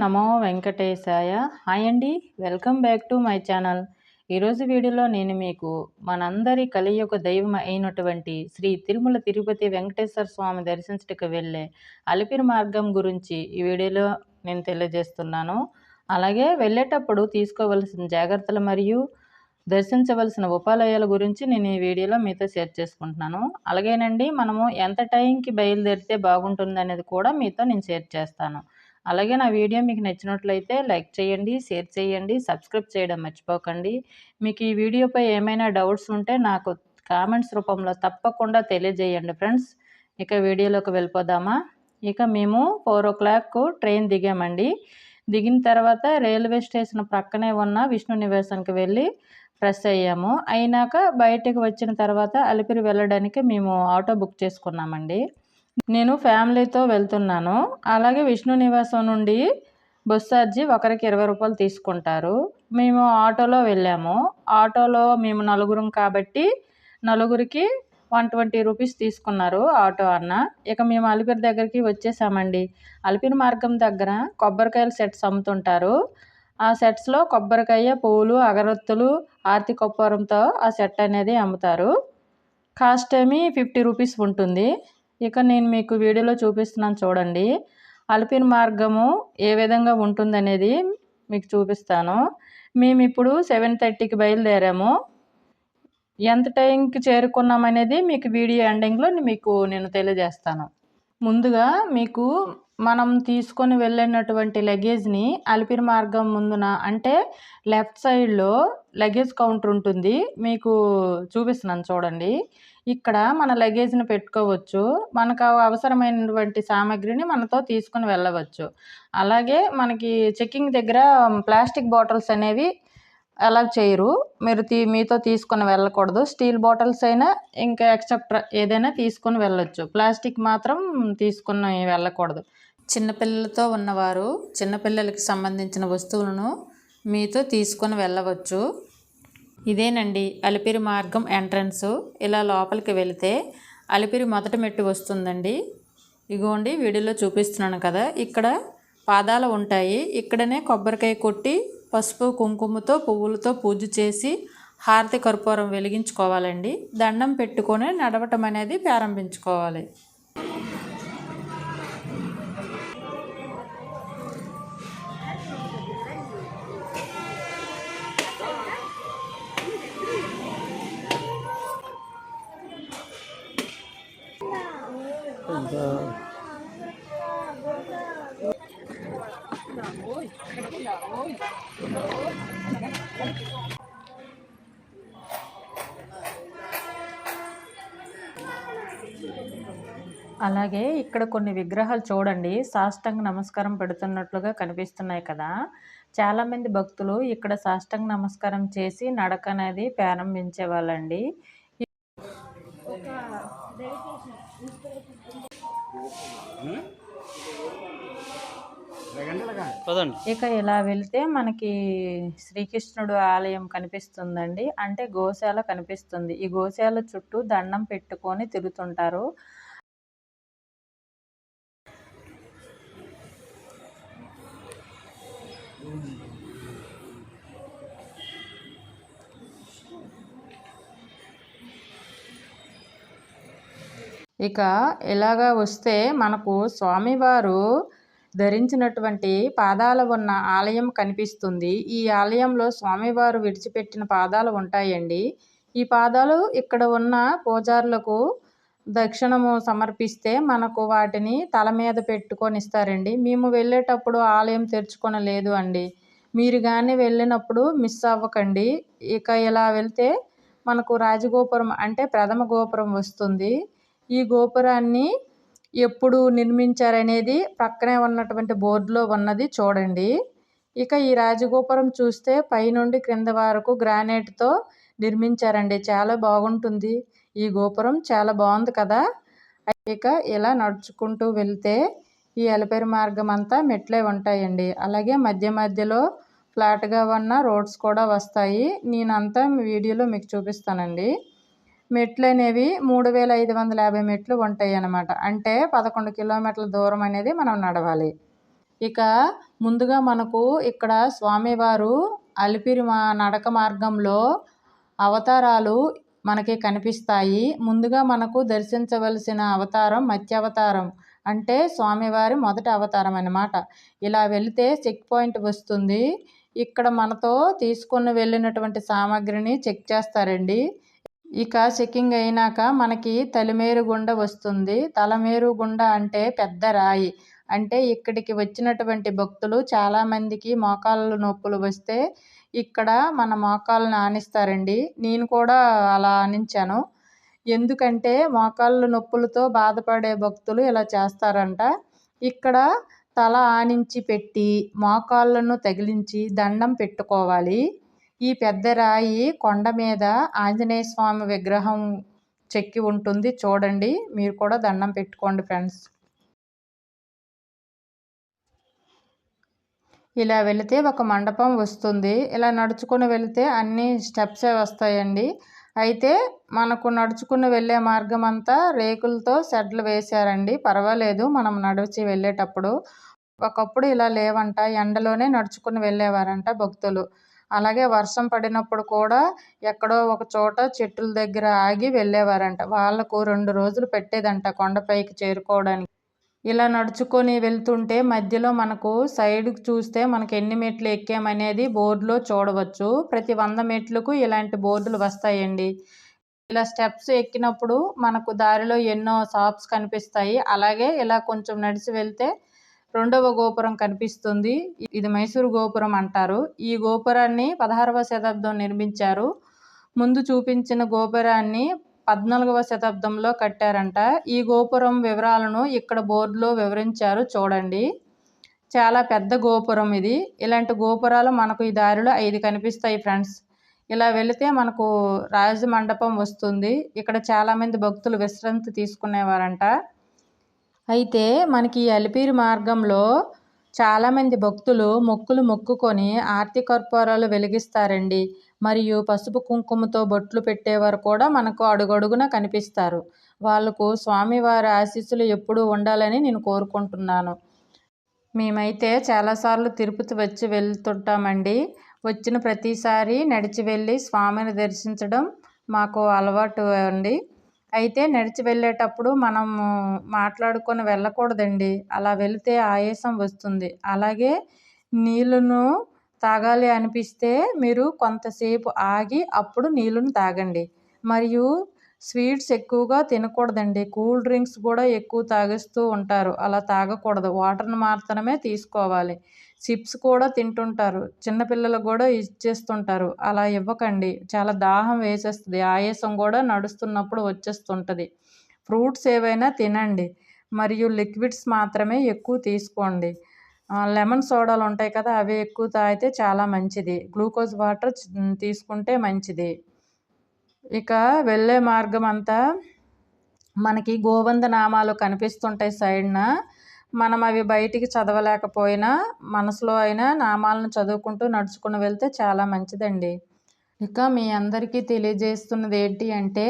నమో వెంకటేశాయ. హాయ్ అండి. Welcome back to my channel. ఈరోజు వీడియోలో నేను మీకు మనందరి కలియుగ దైవం అయినటువంటి శ్రీ తిరుమల తిరుపతి వెంకటేశ్వర స్వామి దర్శించటకు వెళ్ళే అలిపిరి మార్గం గురించి ఈ వీడియోలో నేను తెలియజేస్తున్నాను. అలాగే వెళ్ళేటప్పుడు తీసుకోవలసిన జాగ్రత్తలు మరియు దర్శించవలసిన ఉపాలయాల గురించి నేను ఈ వీడియోలో మీతో షేర్ చేసుకుంటున్నాను. అలాగేనండి మనము ఎంత టైంకి బయలుదేరితే బాగుంటుంది అనేది కూడా మీతో నేను షేర్ చేస్తాను. అలాగే నా వీడియో మీకు నచ్చినట్లయితే లైక్ చేయండి షేర్ చేయండి సబ్స్క్రైబ్ చేయడం మర్చిపోకండి. మీకు ఈ వీడియోపై ఏమైనా డౌట్స్ ఉంటే నాకు కామెంట్స్ రూపంలో తప్పకుండా తెలియజేయండి ఫ్రెండ్స్. ఇక వీడియోలోకి వెళ్ళిపోదామా? ఇక మేము ఫోర్ ఓ క్లాక్ ట్రైన్ దిగామండి. దిగిన తర్వాత రైల్వే స్టేషన్ ప్రక్కనే ఉన్న విష్ణు నివాసానికి వెళ్ళి ఫ్రెష్ అయ్యాము. అయినాక బయటకు వచ్చిన తర్వాత అలిపిరి వెళ్ళడానికి మేము ఆటో బుక్ చేసుకున్నామండి. నేను ఫ్యామిలీతో వెళ్తున్నాను. అలాగే విష్ణు నివాసం నుండి బస్ ఛార్జీ ఒకరికి ఇరవై రూపాయలు తీసుకుంటారు. మేము ఆటోలో వెళ్ళాము. ఆటోలో మేము నలుగురం కాబట్టి నలుగురికి వన్ ట్వంటీ రూపీస్ తీసుకున్నారు ఆటో అన్న. ఇక మేము అలిపిరి దగ్గరికి వచ్చేసామండి. అలిపిరి మార్గం దగ్గర కొబ్బరికాయల సెట్స్ అమ్ముతుంటారు. ఆ సెట్స్లో కొబ్బరికాయ పూలు అగరత్తులు ఆర్తి కొప్పరంతో ఆ సెట్ అనేది అమ్ముతారు. కాస్ట్ ఏమి ఫిఫ్టీ రూపీస్ ఉంటుంది. ఇక నేను మీకు వీడియోలో చూపిస్తున్నాను చూడండి. అలిపిరి మార్గము ఏ విధంగా ఉంటుందనేది మీకు చూపిస్తాను. మేము ఇప్పుడు సెవెన్ థర్టీకి బయలుదేరాము. ఎంత టైంకి చేరుకున్నాం అనేది మీకు వీడియో ఎండింగ్లో మీకు నేను తెలియజేస్తాను. ముందుగా మీకు మనం తీసుకొని వెళ్ళినటువంటి లగేజ్ని అలిపిరి మార్గం ముందున అంటే లెఫ్ట్ సైడ్లో లగేజ్ కౌంటర్ ఉంటుంది. మీకు చూపిస్తున్నాను చూడండి. ఇక్కడ మన లగేజ్ని పెట్టుకోవచ్చు. మనకు అవసరమైనటువంటి సామాగ్రిని మనతో తీసుకుని వెళ్ళవచ్చు. అలాగే మనకి చెక్కింగ్ దగ్గర ప్లాస్టిక్ బాటిల్స్ అనేవి అలా చేయరు. మీరు తీ మీతో తీసుకొని వెళ్ళకూడదు. స్టీల్ బాటిల్స్ అయినా ఇంకా ఎక్సెప్ట్ ఏదైనా తీసుకొని వెళ్ళొచ్చు. ప్లాస్టిక్ మాత్రం తీసుకుని వెళ్ళకూడదు. చిన్నపిల్లలతో ఉన్నవారు చిన్నపిల్లలకి సంబంధించిన వస్తువులను మీతో తీసుకొని వెళ్ళవచ్చు. ఇదేనండి అలిపిరి మార్గం ఎంట్రన్స్. ఇలా లోపలికి వెళితే అలిపిరి మొదటి మెట్టు వస్తుందండి. ఇగోండి వీడియోలో చూపిస్తున్నాను కదా. ఇక్కడ పాదాలు ఉంటాయి. ఇక్కడనే కొబ్బరికాయ కొట్టి పసుపు కుంకుమతో పువ్వులతో పూజ చేసి హారతి కర్పూరం వెలిగించుకోవాలండి. దండం పెట్టుకొని నడవటం అనేది ప్రారంభించుకోవాలి. అలాగే ఇక్కడ కొన్ని విగ్రహాలు చూడండి. సాష్టంగ నమస్కారం పెడుతున్నట్లుగా కనిపిస్తున్నాయి కదా. చాలామంది భక్తులు ఇక్కడ సాష్టంగ నమస్కారం చేసి నడక అనేది ప్రారంభించే ఇక ఇలా వెళ్తే మనకి శ్రీకృష్ణుడు ఆలయం కనిపిస్తుందండి. అంటే గోశాల కనిపిస్తుంది. ఈ గోశాల చుట్టూ దండం పెట్టుకొని తిరుగుతుంటారు. ఇక ఇలాగా వస్తే మనకు స్వామివారు ధరించినటువంటి పాదాలు ఉన్న ఆలయం కనిపిస్తుంది. ఈ ఆలయంలో స్వామివారు విడిచిపెట్టిన పాదాలు ఉంటాయండి. ఈ పాదాలు ఇక్కడ ఉన్న పూజారులకు దక్షిణము సమర్పిస్తే మనకు వాటిని తల మీద పెట్టుకొని ఇస్తారండి. మేము వెళ్ళేటప్పుడు ఆలయం తెరుచుకొనలేదు అండి. మీరు కానీ వెళ్ళినప్పుడు మిస్ అవ్వకండి. ఇక ఇలా వెళ్తే మనకు రాజగోపురం అంటే ప్రథమ గోపురం వస్తుంది. ఈ గోపురాన్ని ఎప్పుడు నిర్మించారనేది పక్కనే ఉన్నటువంటి బోర్డులో ఉన్నది చూడండి. ఇక ఈ రాజగోపురం చూస్తే పైనుండి క్రింద వరకు గ్రానైట్తో నిర్మించారండి. చాలా బాగుంటుంది. ఈ గోపురం చాలా బాగుంది కదా. ఇక ఇలా నడుచుకుంటూ వెళ్తే ఈ ఎలపేరు మార్గం అంతా మెట్లే ఉంటాయండి. అలాగే మధ్య మధ్యలో ఫ్లాట్గా ఉన్న రోడ్స్ కూడా వస్తాయి. నేనంతా వీడియోలో మీకు చూపిస్తానండి. మెట్లు అనేవి మూడు వేల ఐదు వందల యాభై మెట్లు ఉంటాయి అన్నమాట అంటే పదకొండు కిలోమీటర్ల దూరం అనేది మనం నడవాలి. ఇక ముందుగా మనకు ఇక్కడ స్వామివారు అలిపిరి మా నడక మార్గంలో అవతారాలు మనకి కనిపిస్తాయి. ముందుగా మనకు దర్శించవలసిన అవతారం మత్స్యావతారం. అంటే స్వామివారి మొదటి అవతారం అన్నమాట. ఇలా వెళితే చెక్ పాయింట్ వస్తుంది. ఇక్కడ మనతో తీసుకుని వెళ్ళినటువంటి సామాగ్రిని చెక్ చేస్తారండి. ఇక చెక్కింగ్ అయినాక మనకి తలిమేరు గుండ వస్తుంది. తలమేరు గుండ అంటే పెద్ద రాయి. అంటే ఇక్కడికి వచ్చినటువంటి భక్తులు చాలామందికి మోకాళ్ళ నొప్పులు వస్తే ఇక్కడ మన మోకాళ్ళని ఆనిస్తారండి. నేను కూడా అలా ఆనించాను. ఎందుకంటే మోకాళ్ళ నొప్పులతో బాధపడే భక్తులు ఇలా చేస్తారంట. ఇక్కడ తల ఆనించి పెట్టి మోకాళ్ళను తగిలించి దండం పెట్టుకోవాలి. ఈ పెద్ద రాయి కొండ మీద ఆంజనేయ స్వామి విగ్రహం చెక్కి ఉంటుంది. చూడండి మీరు కూడా దండం పెట్టుకోండి ఫ్రెండ్స్. ఇలా వెళితే ఒక మండపం వస్తుంది. ఇలా నడుచుకుని వెళితే అన్ని స్టెప్సే వస్తాయండి. అయితే మనకు నడుచుకుని వెళ్ళే మార్గం అంతా రేకులతో షెడ్లు వేశారండి. పర్వాలేదు మనం నడిచి వెళ్ళేటప్పుడు. ఒకప్పుడు ఇలా లేవంట ఎండలోనే నడుచుకుని వెళ్ళేవారంట భక్తులు. అలాగే వర్షం పడినప్పుడు కూడా ఎక్కడో ఒక చోట చెట్టుల దగ్గర ఆగి వెళ్ళేవారంట. వాళ్ళకు రెండు రోజులు పెట్టేదంట కొండపైకి చేరుకోవడానికి. ఇలా నడుచుకొని వెళ్తుంటే మధ్యలో మనకు సైడ్కి చూస్తే మనకు ఎన్ని మెట్లు ఎక్కామనేది బోర్డులో చూడవచ్చు. ప్రతి వంద మెట్లకు ఇలాంటి బోర్డులు వస్తాయండి. ఇలా స్టెప్స్ ఎక్కినప్పుడు మనకు దారిలో ఎన్నో షాప్స్ కనిపిస్తాయి. అలాగే ఇలా కొంచెం నడిచి వెళ్తే రెండవ గోపురం కనిపిస్తుంది. ఇది మైసూరు గోపురం అంటారు. ఈ గోపురాన్ని పదహారవ శతాబ్దం నిర్మించారు. ముందు చూపించిన గోపురాన్ని పద్నాలుగవ శతాబ్దంలో కట్టారంట. ఈ గోపురం వివరాలను ఇక్కడ బోర్డులో వివరించారు చూడండి. చాలా పెద్ద గోపురం ఇది. ఇలాంటి గోపురాలు మనకు ఈ దారిలో ఐదు కనిపిస్తాయి ఫ్రెండ్స్. ఇలా వెళితే మనకు రాజమండపం వస్తుంది. ఇక్కడ చాలామంది భక్తులు విశ్రాంతి తీసుకునేవారంట. అయితే మనకి ఈ అలిపిరి మార్గంలో చాలామంది భక్తులు మొక్కులు మొక్కుకొని ఆర్తి కర్పూరాలు వెలిగిస్తారండి. మరియు పసుపు కుంకుమతో బొట్లు పెట్టేవారు కూడా మనకు అడుగడుగున కనిపిస్తారు. వాళ్ళకు స్వామివారి ఆశీస్సులు ఎప్పుడూ ఉండాలని నేను కోరుకుంటున్నాను. మేమైతే చాలాసార్లు తిరుపతి వచ్చి వెళ్తుంటామండి. వచ్చిన ప్రతిసారి నడిచి వెళ్ళి స్వామిని దర్శించడం మాకు అలవాటు అండి. అయితే నడిచి వెళ్ళేటప్పుడు మనము మాట్లాడుకొని వెళ్ళకూడదండి. అలా వెళితే ఆయాసం వస్తుంది. అలాగే నీళ్ళను తాగాలి అనిపిస్తే మీరు కొంతసేపు ఆగి అప్పుడు నీళ్ళను తాగండి. మరియు స్వీట్స్ ఎక్కువగా తినకూడదండి. కూల్ డ్రింక్స్ కూడా ఎక్కువ తాగేస్తూ ఉంటారు. అలా తాగకూడదు. వాటర్ని మాత్రమే తీసుకోవాలి. చిప్స్ కూడా తింటుంటారు. చిన్నపిల్లలకు కూడా ఇచ్చేస్తుంటారు అలా ఇవ్వకండి. చాలా దాహం వేసేస్తుంది. ఆయాసం కూడా నడుస్తున్నప్పుడు వచ్చేస్తుంటుంది. ఫ్రూట్స్ ఏవైనా తినండి. మరియు లిక్విడ్స్ మాత్రమే ఎక్కువ తీసుకోండి. లెమన్ సోడాలు ఉంటాయి కదా అవి ఎక్కువ తాగితే చాలా మంచిది. గ్లూకోజ్ వాటర్ తీసుకుంటే మంచిది. ఇక వెళ్ళే మార్గం అంతా మనకి గోవంద నామాలు కనిపిస్తుంటాయి సైడ్న. మనం అవి బయటికి చదవలేకపోయినా మనసులో అయినా నామాలను చదువుకుంటూ నడుచుకుని వెళ్తే చాలా మంచిదండి. ఇక మీ అందరికీ తెలియజేస్తున్నది ఏంటి అంటే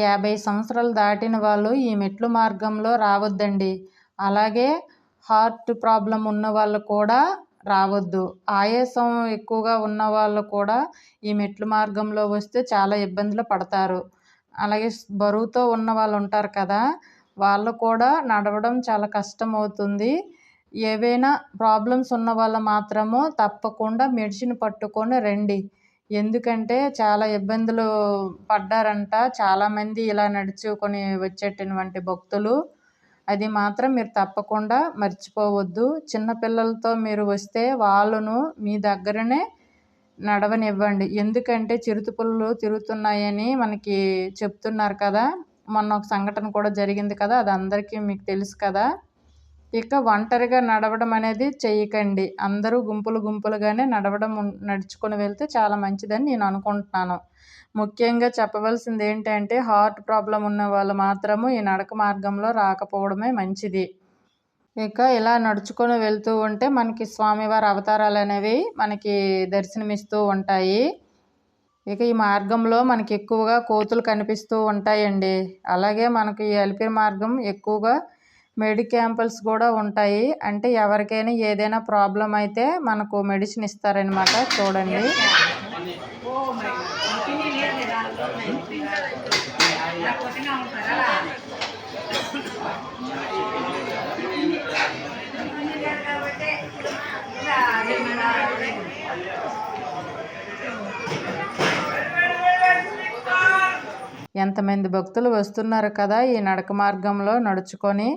యాభై సంవత్సరాలు దాటిన వాళ్ళు ఈ మెట్లు మార్గంలో రావద్దండి. అలాగే హార్ట్ ప్రాబ్లం ఉన్న వాళ్ళు కూడా రావద్దు. ఆయాసం ఎక్కువగా ఉన్న వాళ్ళు కూడా ఈ మెట్లు మార్గంలో వస్తే చాలా ఇబ్బందులు పడతారు. అలాగే బరువుతో ఉన్న వాళ్ళు ఉంటారు కదా వాళ్ళు కూడా నడవడం చాలా కష్టం అవుతుంది ఏవైనా ప్రాబ్లమ్స్ ఉన్న వాళ్ళు మాత్రము తప్పకుండా మెడిసిన్ పట్టుకొని రండి. ఎందుకంటే చాలా ఇబ్బందులు పడ్డారంట. చాలామంది ఇలా నడుచుకొని వచ్చేటటువంటి భక్తులు. అది మాత్రం మీరు తప్పకుండా మర్చిపోవద్దు. చిన్నపిల్లలతో మీరు వస్తే వాళ్ళను మీ దగ్గరనే నడవనివ్వండి. ఎందుకంటే చిరుతపుల్లు తిరుగుతున్నాయని మనకి చెప్తున్నారు కదా. మొన్న ఒక సంఘటన కూడా జరిగింది కదా. అది అందరికీ మీకు తెలుసు కదా. ఇక ఒంటరిగా నడవడం అనేది చేయకండి అందరూ గుంపులు గుంపులుగానే నడవడం నడుచుకొని వెళ్తే చాలా మంచిదని నేను అనుకుంటున్నాను. ముఖ్యంగా చెప్పవలసింది ఏంటంటే హార్ట్ ప్రాబ్లం ఉన్న వాళ్ళు మాత్రము ఈ నడక మార్గంలో రాకపోవడమే మంచిది. ఇక ఇలా నడుచుకొని వెళ్తూ ఉంటే మనకి స్వామివారి అవతారాలు అనేవి మనకి దర్శనమిస్తూ ఉంటాయి. ఇక ఈ మార్గంలో మనకి ఎక్కువగా కోతులు కనిపిస్తూ ఉంటాయండి. అలాగే మనకి ఈ అలిపిరి మార్గం ఎక్కువగా మెడిక్యాంపుల్స్ కూడా ఉంటాయి. అంటే ఎవరికైనా ఏదైనా ప్రాబ్లం అయితే మనకు మెడిసిన్ ఇస్తారనమాట చూడండి. ఎంతమంది భక్తులు వస్తున్నారు కదా ఈ నడక మార్గంలో నడుచుకొని.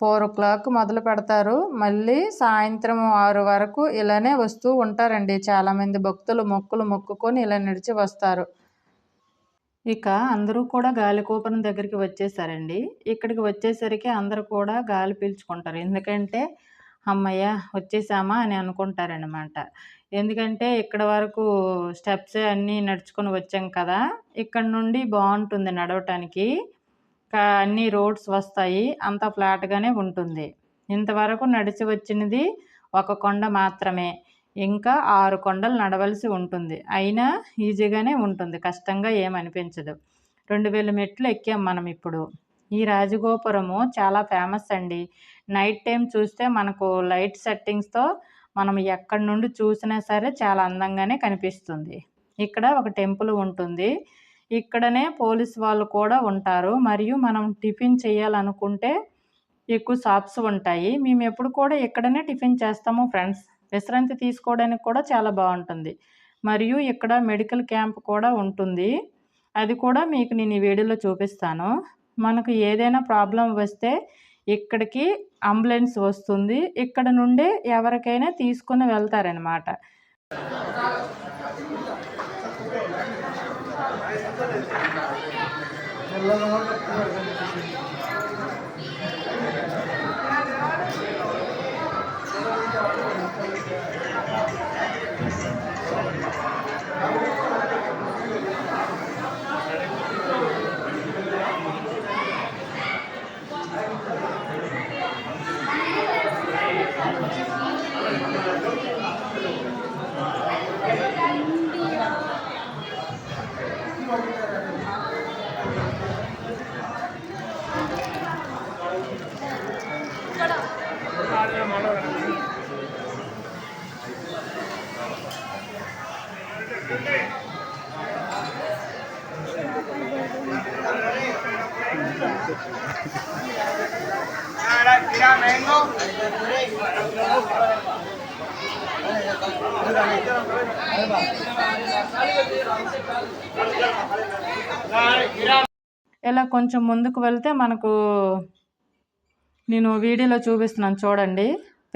ఫోర్ ఓ క్లాక్ మొదలు పెడతారు. మళ్ళీ సాయంత్రం ఆరు వరకు ఇలానే వస్తూ ఉంటారండి. చాలామంది భక్తులు మొక్కులు మొక్కుకొని ఇలా నడిచి వస్తారు. ఇక అందరూ కూడా గాలిగోపురం దగ్గరికి వచ్చేసారండి. ఇక్కడికి వచ్చేసరికి అందరూ కూడా గాలి పీల్చుకుంటారు. ఎందుకంటే అమ్మయ్య వచ్చేసామా? అని అనుకుంటారనమాట ఎందుకంటే ఇక్కడ వరకు స్టెప్స్ అన్నీ నడుచుకొని వచ్చాం కదా. ఇక్కడ నుండి బాగుంటుంది నడవటానికి. అన్ని రోడ్స్ వస్తాయి. అంత ఫ్లాట్గానే ఉంటుంది. ఇంతవరకు నడిచి వచ్చినది ఒక కొండ మాత్రమే. ఇంకా ఆరు కొండలు నడవలసి ఉంటుంది. అయినా ఈజీగానే ఉంటుంది. కష్టంగా ఏమనిపించదు. రెండు వేల మెట్లు ఎక్కాం మనం ఇప్పుడు. ఈ రాజగోపురము చాలా ఫేమస్ అండి. నైట్ టైం చూస్తే మనకు లైట్ సెట్టింగ్స్తో మనం ఎక్కడి నుండి చూసినా సరే చాలా అందంగానే కనిపిస్తుంది. ఇక్కడ ఒక టెంపుల్ ఉంటుంది. ఇక్కడనే పోలీస్ వాళ్ళు కూడా ఉంటారు. మరియు మనం టిఫిన్ చేయాలనుకుంటే ఎక్కువ షాప్స్ ఉంటాయి. మేము ఎప్పుడు కూడా ఇక్కడనే టిఫిన్ చేస్తాము ఫ్రెండ్స్. విశ్రాంతి తీసుకోవడానికి కూడా చాలా బాగుంటుంది. మరియు ఇక్కడ మెడికల్ క్యాంప్ కూడా ఉంటుంది. అది కూడా మీకు నేను ఈ వీడియోలో చూపిస్తాను. మనకు ఏదైనా ప్రాబ్లం వస్తే ఇక్కడికి అంబులెన్స్ వస్తుంది. ఇక్కడ నుండి ఎవరికైనా తీసుకుని వెళ్తారనమాట ఇలా కొంచెం ముందుకు వెళ్తే మనకు నేను వీడియోలో చూపిస్తున్నాను చూడండి.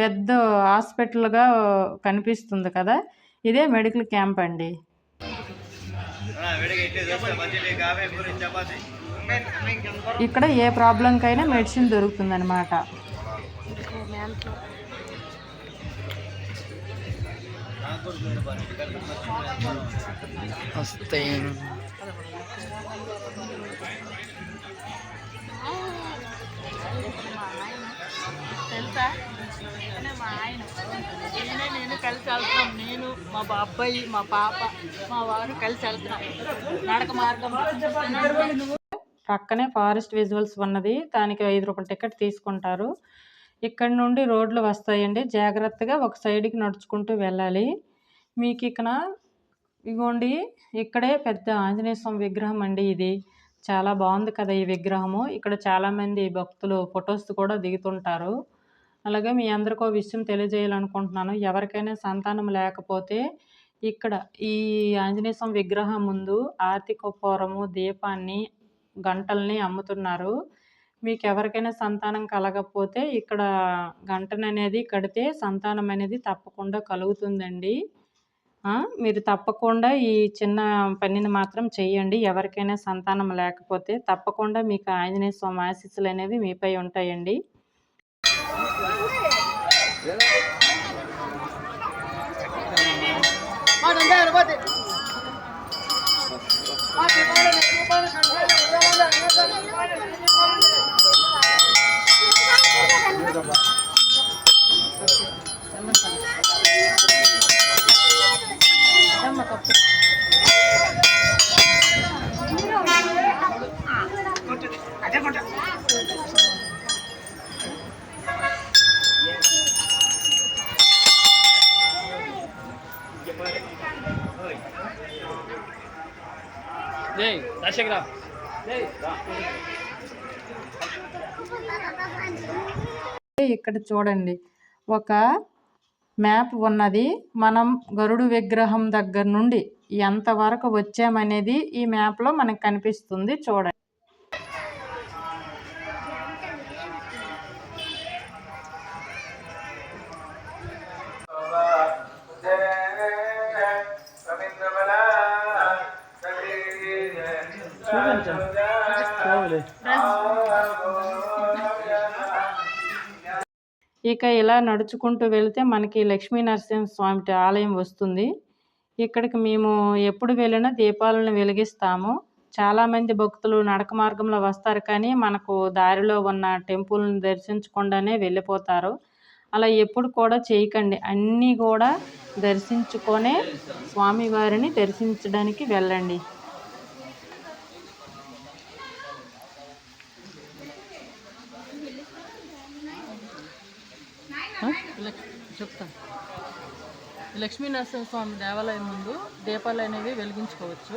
పెద్ద హాస్పిటల్గా కనిపిస్తుంది కదా. ఇదే మెడికల్ క్యాంప్ అండి. ఇక్కడ ఏ ప్రాబ్లంకైనా మెడిసిన్ దొరుకుతుంది అనమాట వస్తాయి. మా ఆయన. నేనే నేను కలిసి వెళ్తున్నాం. నేను మా బాబాయి మా పాప మా వారు కలిసి వెళ్తున్నాం. నడక మార్గం. పక్కనే ఫారెస్ట్ విజువల్స్ ఉన్నది. దానికి ఐదు రూపాయల టికెట్ తీసుకుంటారు. ఇక్కడ నుండి రోడ్లు వస్తాయండి. జాగ్రత్తగా ఒక సైడ్కి నడుచుకుంటూ వెళ్ళాలి. మీకు ఇక్కడ ఇగోండి ఇక్కడే పెద్ద ఆంజనేయ స్వామి విగ్రహం అండి ఇది. చాలా బాగుంది కదా ఈ విగ్రహము. ఇక్కడ చాలామంది భక్తులు ఫొటోస్ కూడా దిగుతుంటారు. అలాగే మీ అందరికీ విషయం తెలియజేయాలనుకుంటున్నాను. ఎవరికైనా సంతానం లేకపోతే ఇక్కడ ఈ ఆంజనేయ స్వామి విగ్రహం ముందు ఆర్తి కర్పూరము దీపాన్ని గంటల్ని అమ్ముతున్నారు. మీకు ఎవరికైనా సంతానం కలగకపోతే ఇక్కడ గంటను అనేది కడితే సంతానం అనేది తప్పకుండా కలుగుతుందండి. మీరు తప్పకుండా ఈ చిన్న పనిని మాత్రం చేయండి. ఎవరికైనా సంతానం లేకపోతే తప్పకుండా మీకు ఆంజనేయ స్వామి ఆశీస్సులు అనేవి మీపై ఉంటాయండి. అదే కొంటా రాజశేఖర రా ఇక్కడ చూడండి. ఒక మ్యాప్ ఉన్నది. మనం గరుడు విగ్రహం దగ్గర నుండి ఎంతవరకు వచ్చామనేది ఈ మ్యాప్లో మనకు కనిపిస్తుంది. చూడండి. ఇలా నడుచుకుంటూ వెళితే మనకి లక్ష్మీ నరసింహ స్వామి ఆలయం వస్తుంది. ఇక్కడికి మేము ఎప్పుడు వెళ్ళినా దీపాలను వెలిగిస్తాము. చాలామంది భక్తులు నడక మార్గంలో వస్తారు కానీ మనకు దారిలో ఉన్న టెంపుల్ని దర్శించకుండానే వెళ్ళిపోతారు. అలా ఎప్పుడు కూడా చేయకండి. అన్నీ కూడా దర్శించుకొనే స్వామివారిని దర్శించడానికి వెళ్ళండి లక్- చెప్తాను లక్ష్మీ దేవాలయం ముందు దీపాలు అనేవి వెలిగించుకోవచ్చు.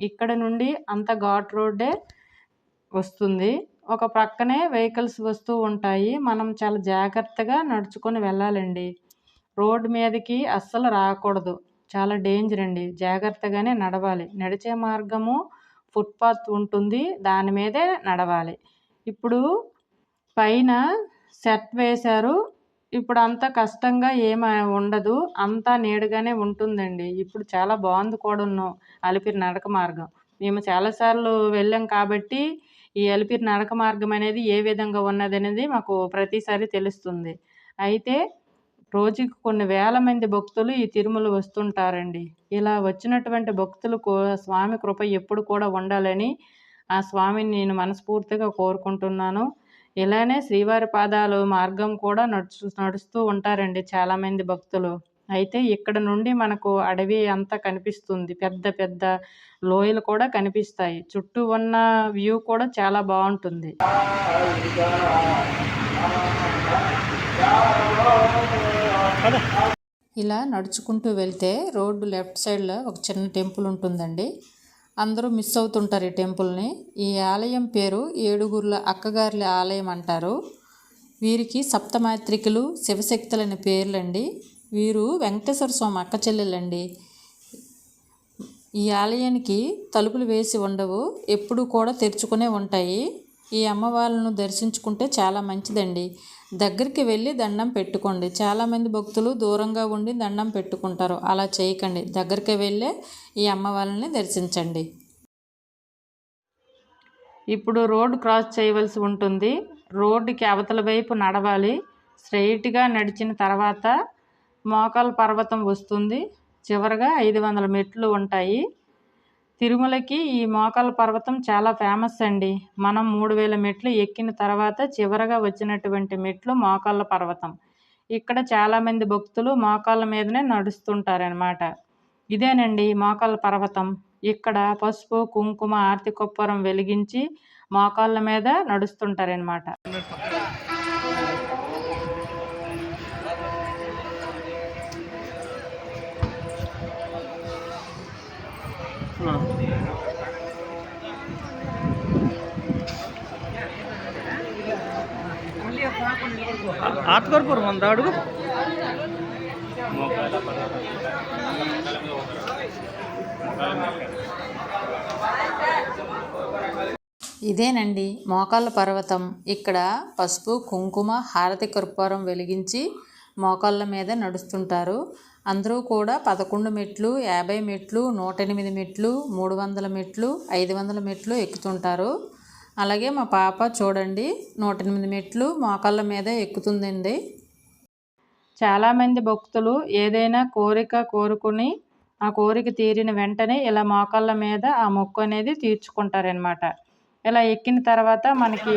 ఇక్కడ నుండి అంత ఘాట్ రోడ్డే వస్తుంది. ఒక ప్రక్కనే వెహికల్స్ వస్తూ ఉంటాయి. మనం చాలా జాగ్రత్తగా నడుచుకొని వెళ్ళాలండి. రోడ్ మీదకి అస్సలు రాకూడదు. చాలా డేంజర్ అండి. జాగ్రత్తగానే నడవాలి. నడిచే మార్గము ఫుట్పాత్ ఉంటుంది. దాని మీదే నడవాలి. ఇప్పుడు పైన సెట్ వేశారు. ఇప్పుడు అంత కష్టంగా ఏమి ఉండదు. అంతా నేడుగానే ఉంటుందండి. ఇప్పుడు చాలా బాగుంది కూడాను అలిపిరి నడక మార్గం. మేము చాలాసార్లు వెళ్ళాం కాబట్టి ఈ అలిపిరి నడక మార్గం అనేది ఏ విధంగా ఉన్నది అనేది మాకు ప్రతిసారి తెలుస్తుంది. అయితే రోజుకి కొన్ని వేల మంది భక్తులు ఈ తిరుమల వస్తుంటారండి. ఇలా వచ్చినటువంటి భక్తులకు స్వామి కృప ఎప్పుడు కూడా ఉండాలని ఆ స్వామిని నేను మనస్ఫూర్తిగా కోరుకుంటున్నాను. ఇలానే శ్రీవారి పాదాలు మార్గం కూడా నడుచు నడుస్తూ ఉంటారండి చాలామంది భక్తులు. అయితే ఇక్కడ నుండి మనకు అడవి అంతా కనిపిస్తుంది. పెద్ద పెద్ద లోయలు కూడా కనిపిస్తాయి. చుట్టూ ఉన్న వ్యూ కూడా చాలా బాగుంటుంది. ఇలా నడుచుకుంటూ వెళ్తే రోడ్డు లెఫ్ట్ సైడ్లో ఒక చిన్న టెంపుల్ ఉంటుందండి. అందరూ మిస్ అవుతుంటారు ఈ టెంపుల్ని. ఈ ఆలయం పేరు ఏడుగుర్ల అక్కగారుల ఆలయం అంటారు. వీరికి సప్తమాత్రికులు శివశక్తులని పేర్లండి. వీరు వెంకటేశ్వర స్వామి అక్క చెల్లెలండి. ఈ ఆలయానికి తలుపులు వేసి ఉండవు ఎప్పుడు కూడా తెరుచుకునే ఉంటాయి. ఈ అమ్మవార్లను దర్శించుకుంటే చాలా మంచిదండి. దగ్గరికి వెళ్ళి దండం పెట్టుకోండి. చాలామంది భక్తులు దూరంగా ఉండి దండం పెట్టుకుంటారు. అలా చేయకండి. దగ్గరికి వెళ్ళే ఈ అమ్మవారిని దర్శించండి. ఇప్పుడు రోడ్డు క్రాస్ చేయవలసి ఉంటుంది. రోడ్డుకి అవతల వైపు నడవాలి. స్ట్రైట్గా నడిచిన తర్వాత మోకాల పర్వతం వస్తుంది. చివరగా ఐదు వందల మెట్లు ఉంటాయి. తిరుమలకి ఈ మోకాల పర్వతం చాలా ఫేమస్ అండి. మనం మూడు వేల మెట్లు ఎక్కిన తర్వాత చివరగా వచ్చినటువంటి మెట్లు మోకాళ్ళ పర్వతం. ఇక్కడ చాలామంది భక్తులు మోకాళ్ళ మీదనే నడుస్తుంటారనమాట ఇదేనండి మోకాళ్ళ పర్వతం. ఇక్కడ పసుపు కుంకుమ ఆర్తి కొప్పరం వెలిగించి మోకాళ్ళ మీద నడుస్తుంటారనమాట ఆత్కర్పూర్ వంద అడుగు? ఇదేనండి మోకాళ్ళ పర్వతం. ఇక్కడ పసుపు కుంకుమ హారతి కర్పూరం వెలిగించి మోకాళ్ళ మీద నడుస్తుంటారు. అందరూ కూడా పదకొండు మెట్లు యాభై మెట్లు నూట ఎనిమిది మెట్లు మూడు వందల మెట్లు ఐదు వందల మెట్లు ఎక్కుతుంటారు. అలాగే మా పాప చూడండి నూట ఎనిమిది మెట్లు మోకాళ్ళ మీద ఎక్కుతుందండి. చాలామంది భక్తులు ఏదైనా కోరిక కోరుకుని ఆ కోరిక తీరిన వెంటనే ఇలా మోకాళ్ళ మీద ఆ మొక్కు అనేది తీర్చుకుంటారనమాట ఇలా ఎక్కిన తర్వాత మనకి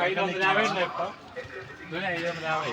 ఐదు వందల యాభై ఉన్నాయి ఇప్పుడు. దూరే ఐదు వందల యాభై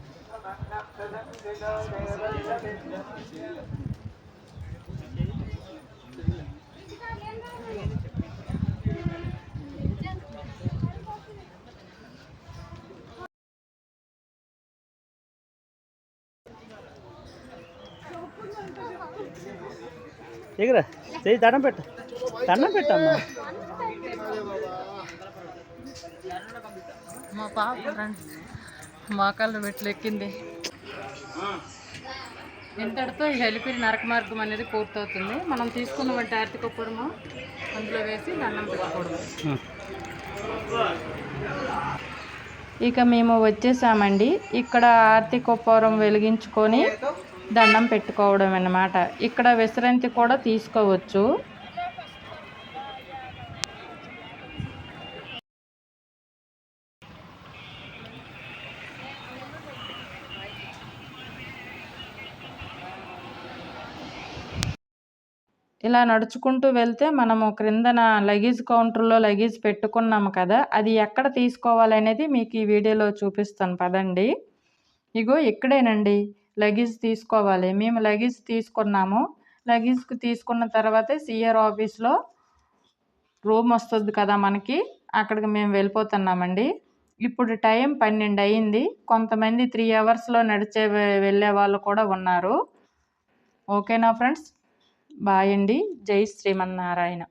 ఎగురా చెయ్యి దండం పెట్టు దండం పెట్టమ్మా మా పాప ఫ్రెండ్స్ మోకాళ్ళు మెట్లెక్కింది ఇంతటితో ఈ హెలిపిరి నరక మార్గం అనేది పూర్తవుతుంది. మనం తీసుకున్నటువంటి ఆర్థిక పొడము అందులో వేసి దండం పెట్టుకోవడం ఇక మేము వచ్చేసామండి. ఇక్కడ ఆర్తి పౌరం వెలిగించుకొని దండం పెట్టుకోవడం అన్నమాట. ఇక్కడ విశ్రాంతి కూడా తీసుకోవచ్చు. ఇలా నడుచుకుంటూ వెళ్తే మనము క్రిందన లగేజ్ కౌంటర్లో లగేజ్ పెట్టుకున్నాము కదా అది ఎక్కడ తీసుకోవాలనేది మీకు ఈ వీడియోలో చూపిస్తాను. పదండి. ఇగో ఇక్కడేనండి. లగేజ్ తీసుకోవాలి. మేము లగేజ్ తీసుకున్నాము. లగేజ్కి తీసుకున్న తర్వాతే సిఆర్ ఆఫీస్లో రూమ్ వస్తుంది కదా మనకి అక్కడికి మేము వెళ్ళిపోతున్నామండి. ఇప్పుడు టైం పన్నెండు అయింది. కొంతమంది త్రీ అవర్స్లో నడిచే వెళ్ళే వాళ్ళు కూడా ఉన్నారు. ఓకేనా ఫ్రెండ్స్? బాయ్ అండి జై శ్రీమన్నారాయణ.